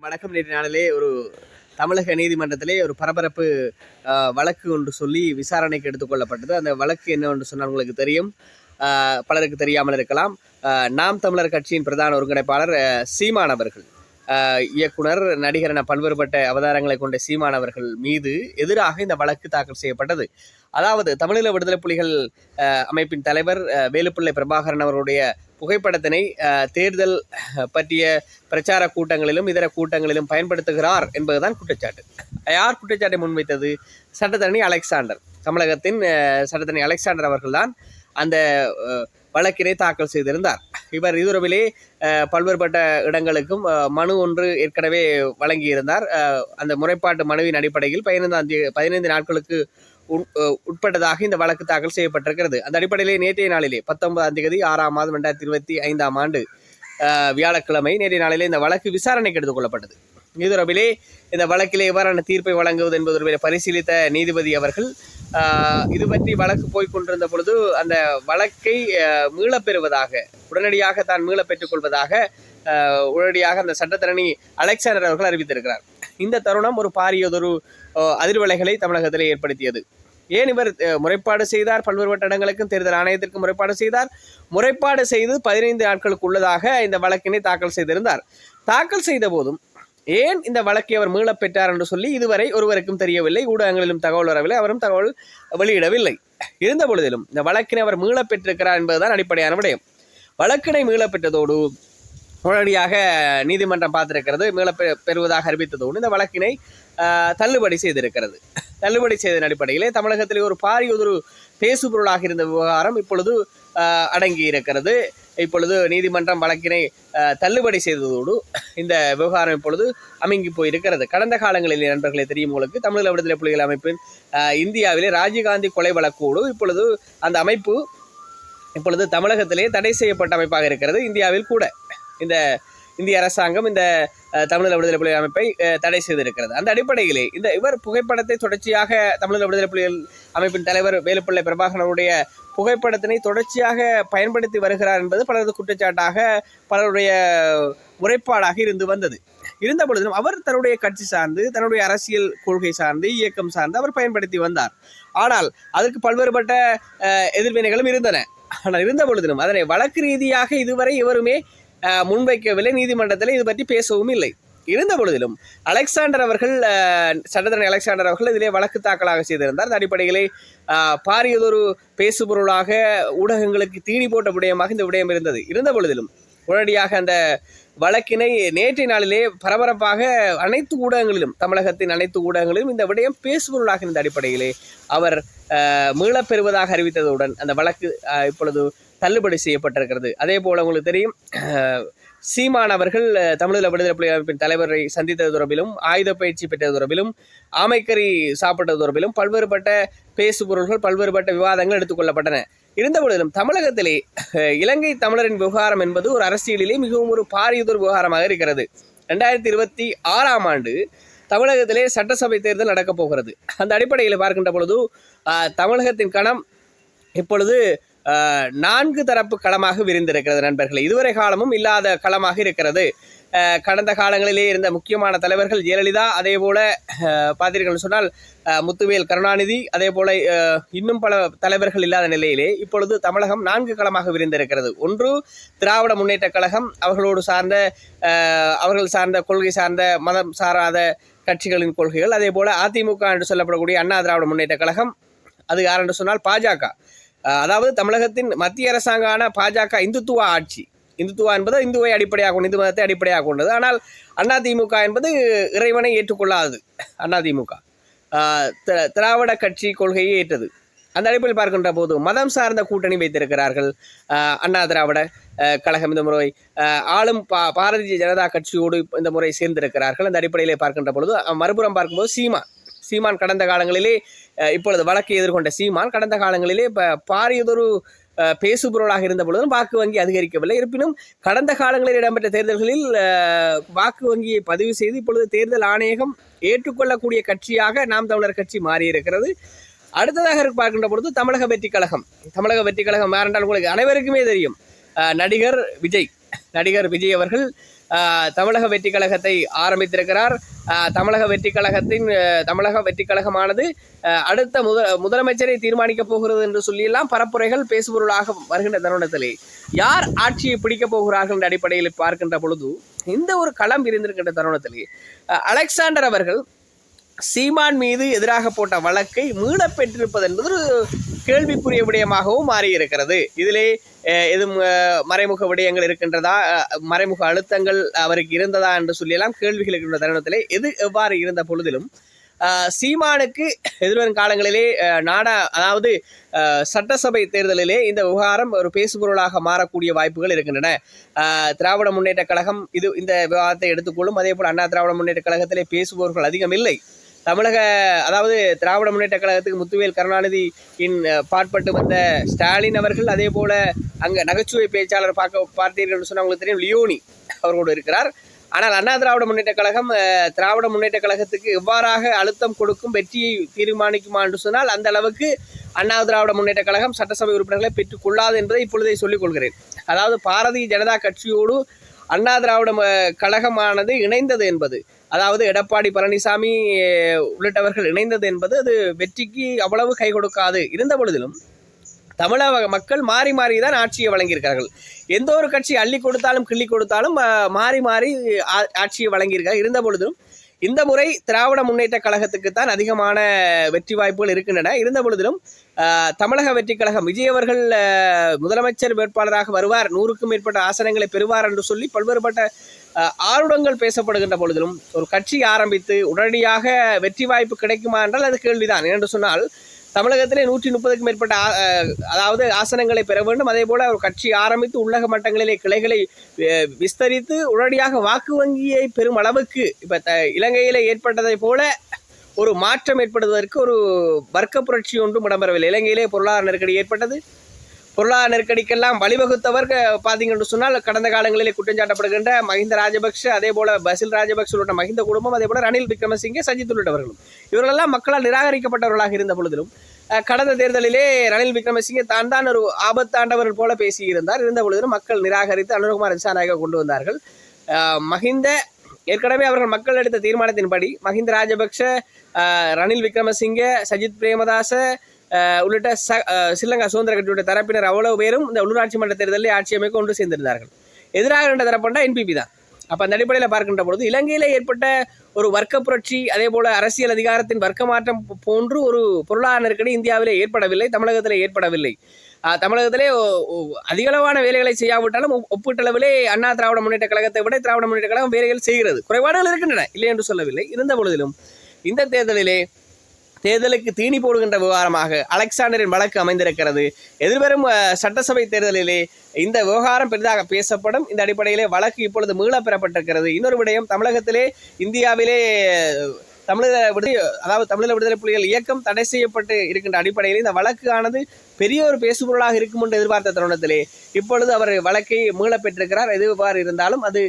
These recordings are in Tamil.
வணக்கம் நேற்று நாளிலே ஒரு தமிழக நீதிமன்றத்திலே ஒரு பரபரப்பு வழக்கு ஒன்று சொல்லி விசாரணைக்கு எடுத்துக்கொள்ளப்பட்டது அந்த வழக்கு என்னவென்று சொன்னால் உங்களுக்கு தெரியும். பலருக்கு தெரியாமல் இருக்கலாம். அஹ், நாம் தமிழர் கட்சியின் பிரதான ஒருங்கிணைப்பாளர் சீமான் அவர்கள். இயக்குனர் நடிகர் என பல்வேறுபட்ட அவதாரங்களை கொண்ட சீமானவர்கள் மீது எதிராக இந்த வழக்கு தாக்கல் செய்யப்பட்டது. அதாவது தமிழீழ விடுதலை புலிகள் அமைப்பின் தலைவர் வேலுப்பிள்ளை பிரபாகரன் அவருடைய புகைப்படத்தினை தேர்தல் பற்றிய பிரச்சார கூட்டங்களிலும் இதர கூட்டங்களிலும் பயன்படுத்துகிறார் என்பதுதான் குற்றச்சாட்டு. யார் குற்றச்சாட்டை முன்வைத்தது? சட்டத்தரணி அலெக்சாண்டர். தமிழகத்தின் சட்டத்தரணி அலெக்சாண்டர் அவர்கள்தான் அந்த வழக்கினை தாக்கல் செய்திருந்தார். இவர் இதுரவிலே பல்வேறுபட்ட இடங்களுக்கும் மனு ஒன்று ஏற்கனவே வழங்கியிருந்தார். அந்த முறைப்பாட்டு மனுவின் அடிப்படையில் பதினைந்தாம் தேதி பதினைந்து நாட்களுக்கு உட்- உட்பட்டதாக இந்த வழக்கு தாக்கல் செய்யப்பட்டிருக்கிறது. அந்த அடிப்படையிலே நேற்றைய நாளிலே பத்தொன்பதாம் தேதி ஆறாம் மாதம் ரெண்டாயிரத்தி இருபத்தி ஐந்தாம் ஆண்டு வியாழக்கிழமை நேற்றைய நாளிலே இந்த வழக்கு விசாரணைக்கு எடுத்துக்கொள்ளப்பட்டது இதுரபிலே இந்த வழக்கிலே எவ்வாறான தீர்ப்பை வழங்குவது என்பது தொடர்பில் பரிசீலித்த நீதிபதி அவர்கள் இது பற்றி வழக்கு போய் கொண்டிருந்த பொழுது அந்த வழக்கை மீளப்பெறுவதாக உடனடியாக தான் மீள பெற்றுக்கொள்வதாக உடனடியாக அந்த சட்டத்தரணி அலெக்சாண்டர் அவர்கள் அறிவித்திருக்கிறார். இந்த தருணம் ஒரு பாரியதொரு அதிர்வலைகளை தமிழகத்தில் ஏற்படுத்தியது. ஏன் இவர் முறைப்பாடு செய்தார்? பல்வேறு வட்டங்களுக்கும் தேர்தல் ஆணையத்திற்கு முறைப்பாடு செய்தார். முறைப்பாடு செய்து பதினைந்து நாட்களுக்கு உள்ளதாக இந்த வழக்கினை தாக்கல் செய்திருந்தார். தாக்கல் செய்த போதும் ஏன் இந்த வழக்கை அவர் மீளப் பெற்றார் என்று சொல்லி இதுவரை ஒருவருக்கும் தெரியவில்லை ஊடகங்களிலும் தகவல் வரவில்லை அவரும் தகவல் வெளியிடவில்லை. இருந்த பொழுதிலும் இந்த வழக்கினை அவர் மீளப் பெற்றிருக்கிறார் என்பதுதான் அடிப்படையான விடயம். வழக்கினை மீளப் பெற்றதோடு உடனடியாக நீதிமன்றம் பார்த்திருக்கிறது மீளப் பெ- பெறுவதாக அறிவித்ததோடு இந்த வழக்கினை தள்ளுபடி செய்திருக்கிறது. தள்ளுபடி செய்ததன் அடிப்படையிலே தமிழகத்திலே ஒரு பாரியதொரு பேசுபொருளாக இருந்த விவகாரம் இப்பொழுது அடங்கி இருக்கிறது இப்பொழுது நீதிமன்றம் வழக்கினை தள்ளுபடி செய்ததோடு இந்த விவகாரம் இப்பொழுது அமைங்கி போயிருக்கிறது. கடந்த காலங்களில் நண்பர்களை தெரியும் உங்களுக்கு தமிழக விடுதலை புலிகள் அமைப்பின் இந்தியாவிலே ராஜீவ்காந்தி கொலை வழக்கோடு இப்பொழுது அந்த அமைப்பு இப்பொழுது தமிழகத்திலே தடை செய்யப்பட்ட அமைப்பாக இருக்கிறது. இந்தியாவில் கூட இந்த இந்திய அரசாங்கம் இந்த தமிழக விடுதலை புலிகள் அமைப்பை தடை செய்திருக்கிறது. அந்த அடிப்படையிலே இந்த இவர் புகைப்படத்தை தொடர்ச்சியாக தமிழக விடுதலை புலிகள் அமைப்பின் தலைவர் வேலுப்பிள்ளை பிரபாகரனுடைய புகைப்படத்தினை தொடர்ச்சியாக பயன்படுத்தி வருகிறார் என்பது பலரது குற்றச்சாட்டாக பலருடைய முறைப்பாடாக இருந்து வந்தது. இருந்த பொழுதிலும் அவர் தன்னுடைய கட்சி சார்ந்து தன்னுடைய அரசியல் கொள்கை சார்ந்து இயக்கம் சார்ந்து அவர் பயன்படுத்தி வந்தார். ஆனால் அதற்கு பல்வேறுபட்ட எதிர்வினைகளும் இருந்தன. ஆனால் இருந்த பொழுதிலும் அதனை வழக்கு ரீதியாக இதுவரை இவருமே முன்வைக்கவில்லை. நீதிமன்றத்தில் இது பற்றி பேசவும் இல்லை. இருந்த பொழுதிலும் அலெக்சாண்டர் அவர்கள் சட்டத்தரணி அலெக்சாண்டர் அவர்கள் இதிலே வழக்கு தாக்கலாக செய்திருந்தார். அந்த அடிப்படையிலே பாரியதொரு பேசுபொருளாக ஊடகங்களுக்கு தீனி போட்ட விடயமாக இந்த விடயம் இருந்தது. இருந்த பொழுதிலும் உடனடியாக அந்த வழக்கினை நேற்றைய நாளிலே பரபரப்பாக அனைத்து ஊடகங்களிலும் தமிழகத்தின் அனைத்து ஊடகங்களிலும் இந்த விடயம் பேசுபொருளாக இருந்த அடிப்படையிலே அவர் மீளப்பெறுவதாக பெறுவதாக அறிவித்ததுடன் அந்த வழக்கு இப்பொழுது தள்ளுபடி செய்யப்பட்டிருக்கிறது. அதே போல் உங்களுக்கு தெரியும் சீமான் அவர்கள் தமிழீழ விடுதலை புலி அமைப்பின் தலைவரை சந்தித்தது தொடர்பிலும் ஆயுத பயிற்சி பெற்றது தொடர்பிலும் ஆமைக்கறி சாப்பிட்டது தொடர்பிலும் பல்வேறுபட்ட பேசுபொருள்கள் பல்வேறுபட்ட விவாதங்கள் எடுத்துக்கொள்ளப்பட்டன இருந்த பொழுதிலும் தமிழகத்திலே இலங்கை தமிழரின் விவகாரம் என்பது ஒரு அரசியலிலே மிகவும் ஒரு பாரியதொரு விவகாரமாக இருக்கிறது. ரெண்டாயிரத்தி இருபத்தி ஆறாம் ஆண்டு தமிழகத்திலே சட்டசபை தேர்தல் நடக்கப் போகிறது. அந்த அடிப்படையில் பார்க்கின்ற பொழுது தமிழகத்தின் கணம் இப்பொழுது நான்கு தரப்பு களமாக விரிந்திருக்கிறது நண்பர்களே. இதுவரை காலமும் இல்லாத களமாக இருக்கிறது. கடந்த காலங்களிலே இருந்த முக்கியமான தலைவர்கள் ஜெயலலிதா அதே போல் பார்த்தீர்கள் சொன்னால் முத்துவேல் கருணாநிதி அதே போல் இன்னும் பல தலைவர்கள் இல்லாத நிலையிலே இப்பொழுது தமிழகம் நான்கு களமாக விரிந்திருக்கிறது. ஒன்று திராவிட முன்னேற்றக் கழகம். அவர்களோடு சார்ந்த அவர்கள் சார்ந்த கொள்கை சார்ந்த மதம் சாராத கட்சிகளின் கொள்கைகள். அதே போல் அதிமுக என்று சொல்லப்படக்கூடிய அண்ணா திராவிட முன்னேற்றக் கழகம். அது யார் என்று சொன்னால் பாஜக. அதாவது தமிழகத்தின் மத்திய அரசாங்கான பாஜக இந்துத்துவ ஆட்சி. இந்துத்துவா என்பது இந்துவை அடிப்படையாக கொண்டு இந்து மதத்தை அடிப்படையாக கொண்டது. ஆனால் அதிமுக என்பது இறைவனை ஏற்றுக்கொள்ளாதது. அதிமுக திராவிட கட்சி கொள்கையை ஏற்றது. அந்த அடிப்படையில் பார்க்கின்ற போது மதம் சார்ந்த கூட்டணி வைத்திருக்கிறார்கள் அண்ணா திராவிட கழகம் இந்த முறை ஆளும் பா பாரதிய ஜனதா கட்சியோடு இந்த முறை சேர்ந்திருக்கிறார்கள். அந்த அடிப்படையிலே பார்க்கின்ற பொழுது மறுபுறம் பார்க்கும்போது சீமா. சீமான் கடந்த காலங்களிலே இப்பொழுது வழக்கை எதிர்கொண்ட சீமான் கடந்த காலங்களிலே இப்போ பாரியதொரு பேசுபொருளாக இருந்த பொழுதும் வாக்கு வங்கி அதிகரிக்கவில்லை. இருப்பினும் கடந்த காலங்களில் இடம்பெற்ற தேர்தல்களில் வாக்கு வங்கியை பதிவு செய்து இப்பொழுது தேர்தல் ஆணையகம் ஏற்றுக்கொள்ளக்கூடிய கட்சியாக நாம் தமிழர் கட்சி மாறியிருக்கிறது. அடுத்ததாக பார்க்கின்ற பொழுது தமிழக வெற்றி கழகம். தமிழக வெற்றி கழகம் யாரென்றால் உங்களுக்கு அனைவருக்குமே தெரியும். நடிகர் விஜய். நடிகர் விஜய் அவர்கள் தமிழக வெற்றி கழகத்தை ஆரம்பித்திருக்கிறார். தமிழக வெற்றி கழகத்தின் தமிழக வெற்றி கழகமானது அடுத்த முத முதலமைச்சரை தீர்மானிக்கப் போகிறது என்று சொல்லியெல்லாம் பரப்புரைகள் பேசுபொருளாக வருகின்ற தருணத்திலே. யார் ஆட்சியை பிடிக்கப் போகிறார்கள் என்ற அடிப்படையில் பார்க்கின்ற பொழுது இந்த ஒரு களம் இருந்திருக்கின்ற தருணத்திலே அலெக்சாண்டர் அவர்கள் சீமான் மீது எதிராக போட்ட வழக்கை மீளப் பெற்றிருப்பது என்பது ஒரு கேள்விக்குரிய விடயமாகவும் மாறியிருக்கிறது. இதிலே அஹ், எதுவும் மறைமுக விடயங்கள் இருக்கின்றதா மறைமுக அழுத்தங்கள் அவருக்கு இருந்ததா என்று சொல்லியெல்லாம் கேள்விகள் இருக்கின்ற தருணத்திலே எது எவ்வாறு இருந்த பொழுதிலும் சீமானுக்கு எதிர்வரும் காலங்களிலே நாடா அதாவது சட்டசபை தேர்தலிலே இந்த விவகாரம் ஒரு பேசுபொருளாக மாறக்கூடிய வாய்ப்புகள் இருக்கின்றன. திராவிட முன்னேற்ற கழகம் இது இந்த விவகாரத்தை எடுத்துக்கொள்ளும் அதே போல் அண்ணா திராவிட முன்னேற்ற கழகத்திலே பேசுபவர்கள் அதிகம் இல்லை. தமிழக அதாவது திராவிட முன்னேற்ற கழகத்துக்கு முத்துவேல் கருணாநிதியின் இன் பாட்பட்டு வந்த ஸ்டாலின் அவர்கள் அதே போல அங்கே நகைச்சுவை பேச்சாளர் பார்க்க பார்த்தீர்கள் சொன்னால் உங்களுக்கு தெரியும் லியோனி அவர்களோடு இருக்கிறார். ஆனால் அண்ணா திராவிட முன்னேற்ற கழகம் திராவிட முன்னேற்ற கழகத்துக்கு எவ்வாறாக அழுத்தம் கொடுக்கும் வெற்றியை தீர்மானிக்குமா என்று சொன்னால் அந்த அளவுக்கு அண்ணா திராவிட முன்னேற்ற கழகம் சட்டசபை உறுப்பினர்களை பெற்றுக்கொள்ளாது என்பதை இப்பொழுதே சொல்லிக் கொள்கிறேன். அதாவது பாரதிய ஜனதா கட்சியோடு அண்ணா திராவிட ம- கழகமானது இணைந்தது என்பது. அதாவது எடப்பாடி பழனிசாமி உள்ளிட்டவர்கள் இணைந்தது என்பது அது வெற்றிக்கு அவ்வளவு கை கொடுக்காது. இருந்த பொழுதிலும் தமிழக மக்கள் மாறி மாறி தான் ஆட்சியை வழங்கியிருக்கார்கள் எந்த ஒரு கட்சி அள்ளி கொடுத்தாலும் கிள்ளி கொடுத்தாலும் மாறி மாறி ஆ- ஆட்சியை வழங்கியிருக்காங்க இருந்த பொழுதும் இந்த முறை திராவிட முன்னேற்ற கழகத்துக்கு தான் அதிகமான வெற்றி வாய்ப்புகள் இருக்கின்றன. இருந்த பொழுதிலும் தமிழக வெற்றி கழகம் விஜய் அவர்கள் முதலமைச்சர் வேட்பாளராக வருவார். நூறுக்கும் மேற்பட்ட ஆசனங்களை பெறுவார் என்று சொல்லி பல்வேறுபட்ட ஆருடங்கள் பேசப்படுகின்ற பொழுதிலும் ஒரு கட்சி ஆரம்பித்து உடனடியாக வெற்றி வாய்ப்பு கிடைக்குமா என்றால் அது கேள்விதான். என்று சொன்னால் தமிழகத்திலே நூற்றி முப்பதுக்கும் மேற்பட்ட அதாவது ஆசனங்களை பெற வேண்டும். அதே போல ஒரு கட்சி ஆரம்பித்து உள்ளக மட்டங்களிலே கிளைகளை விஸ்தரித்து உடனடியாக வாக்கு வங்கியை பெறும் அளவுக்கு இப்போ த இலங்கையில் ஏற்பட்டதை போல ஒரு மாற்றம் ஏற்படுவதற்கு ஒரு வர்க்க புரட்சி ஒன்றும் இடம்பெறவில்லை. இலங்கையிலே பொருளாதார நெருக்கடி ஏற்பட்டது. பொருளாதார நெருக்கடிக்கெல்லாம் வழிவகுத்தவர் க- பார்த்தீங்கன்னு சொன்னால் கடந்த காலங்களிலே குற்றஞ்சாட்டப்படுகின்ற மஹிந்த ராஜபக்ஷ அதே போல பசில் ராஜபக்ஷ உள்ளிட்ட மஹிந்த குடும்பம் அதே போல ரணில் விக்ரமசிங்கே சஜித் உள்ளிட்டவர்களும். இவர்களெல்லாம் மக்களால் நிராகரிக்கப்பட்டவர்களாக இருந்த பொழுதிலும் கடந்த தேர்தலிலே ரணில் விக்ரமசிங்கே தான் தான் ஒரு ஆபத்தாண்டவர் போல பேசியிருந்தார். இருந்த பொழுதிலும் மக்கள் நிராகரித்து அனுரகுமார் திசாநாயக கொண்டு வந்தார்கள். மஹிந்த ஏற்கனவே அவர்கள் மக்கள் எடுத்த தீர்மானத்தின்படி மஹிந்த ராஜபக்ஷ ரணில் விக்ரமசிங்கே சஜித் பிரேமதாச உள்ளிட்ட ச ஸ்ரீலங்கா சுதந்திர கட்சியுடைய தரப்பினர் அவ்வளவு பேரும் இந்த உள்ளூராட்சி மன்ற தேர்தலில் ஆட்சி அமைக்க ஒன்று சேர்ந்திருந்தார்கள். எதிராக இருந்த தரப்புண்டா என்பிபி தான். அப்போ அந்த அடிப்படையில் பார்க்கின்ற பொழுது இலங்கையில் ஏற்பட்ட ஒரு வர்க்க புரட்சி அதே போல் அரசியல் அதிகாரத்தின் வர்க்க மாற்றம் போன்று ஒரு பொருளாதார நெருக்கடி இந்தியாவிலே ஏற்படவில்லை தமிழகத்தில் ஏற்படவில்லை. தமிழகத்திலே அதிகளவான வேலைகளை செய்யாவிட்டாலும் ஒப்பீட்டளவிலே அண்ணா திராவிட முன்னேற்ற கழகத்தை விட திராவிட முன்னேற்ற கழகம் வேலைகள் செய்கிறது. குறைபாடுகள் இருக்கின்றன இல்லை என்று சொல்லவில்லை. இருந்த பொழுதிலும் இந்த தேர்தலிலே தேர்தலுக்கு தீனி போடுகின்ற விவகாரமாக அலெக்சாண்டரின் வழக்கு அமைந்திருக்கிறது. எதிர்வரும் சட்டசபை தேர்தலிலே இந்த விவகாரம் பெரிதாக பேசப்படும். இந்த அடிப்படையிலே வழக்கு இப்பொழுது மீள பெறப்பட்டிருக்கிறது. இன்னொரு விடயம் தமிழகத்திலே இந்தியாவிலே தமிழக விடுதலை அதாவது தமிழக விடுதலை புலிகள் இயக்கம் தடை செய்யப்பட்டு இருக்கின்ற அடிப்படையில் இந்த வழக்கு ஆனது பெரிய ஒரு பேசுபொருளாக இருக்கும் என்று எதிர்பார்த்த தருணத்திலே இப்பொழுது அவர் வழக்கை மீள பெற்றிருக்கிறார். எதுவாறு இருந்தாலும் அது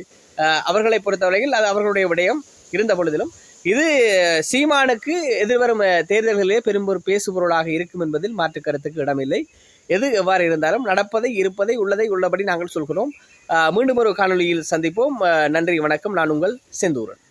அவர்களை பொறுத்தவரையில் அது அவர்களுடைய விடயம் இருந்த பொழுதிலும். இது சீமானுக்கு எதிர்வரும் தேர்தல்களிலே பெரும் ஒரு பேசுபொருளாக இருக்கும் என்பதில் மாற்று கருத்துக்கு இடமில்லை. எது எவ்வாறு இருந்தாலும் நடப்பதை இருப்பதை உள்ளதை உள்ளபடி நாங்கள் சொல்கிறோம். மீண்டும் ஒரு காணொளியில் சந்திப்போம். நன்றி வணக்கம். நான் உங்கள் செந்தூரன்.